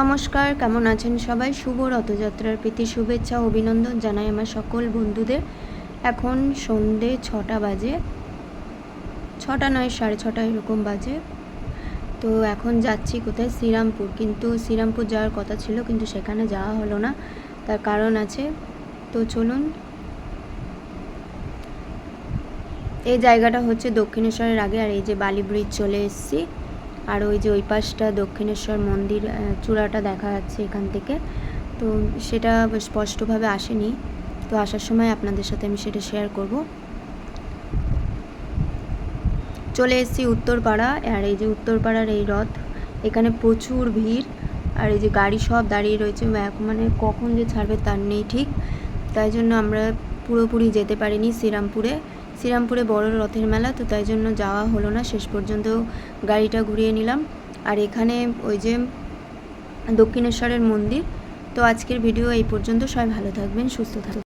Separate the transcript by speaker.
Speaker 1: নমস্কার, কেমন আছেন সবাই? শুভ রথযাত্রার প্রীতি, শুভেচ্ছা অভিনন্দন জানাই আমার সকল বন্ধুদের। এখন সন্ধে ছটা বাজে। ছটা নয়, সাড়ে ছটা এরকম বাজে। তো এখন যাচ্ছি কোথায়? শ্রীরামপুর। কিন্তু শ্রীরামপুর যাওয়ার কথা ছিল, কিন্তু সেখানে যাওয়া হলো না। তার কারণ আছে। তো চলুন। এই জায়গাটা হচ্ছে দক্ষিণেশ্বরের আগে, আর এই যে বালি ব্রিজ চলে এসেছি। আর ওই যে ওই পাশটা দক্ষিণেশ্বর মন্দির চূড়াটা দেখা যাচ্ছে এখান থেকে। তো সেটা স্পষ্টভাবে আসেনি। তো আসার সময় আপনাদের সাথে আমি সেটা শেয়ার করব। চলে এসেছি উত্তরপাড়া, আর এই যে উত্তরপাড়ার এই রথ, এখানে প্রচুর ভিড়। আর এই যে গাড়ি সব দাঁড়িয়ে রয়েছে মানে কখন যে ছাড়বে তার নেই ঠিক। তাই জন্য আমরা পুরোপুরি যেতে পারিনি শ্রীরামপুরে। শ্রীরামপুরে বড় রথের মেলা, তো তাই জন্য যাওয়া হলো না। শেষ পর্যন্ত গাড়িটা ঘুরিয়ে নিলাম। আর এখানে ওই যে দক্ষিণেশ্বরের মন্দির, তো আজকের ভিডিও এই পর্যন্ত। সবাই ভালো থাকবেন, সুস্থ থাকবেন।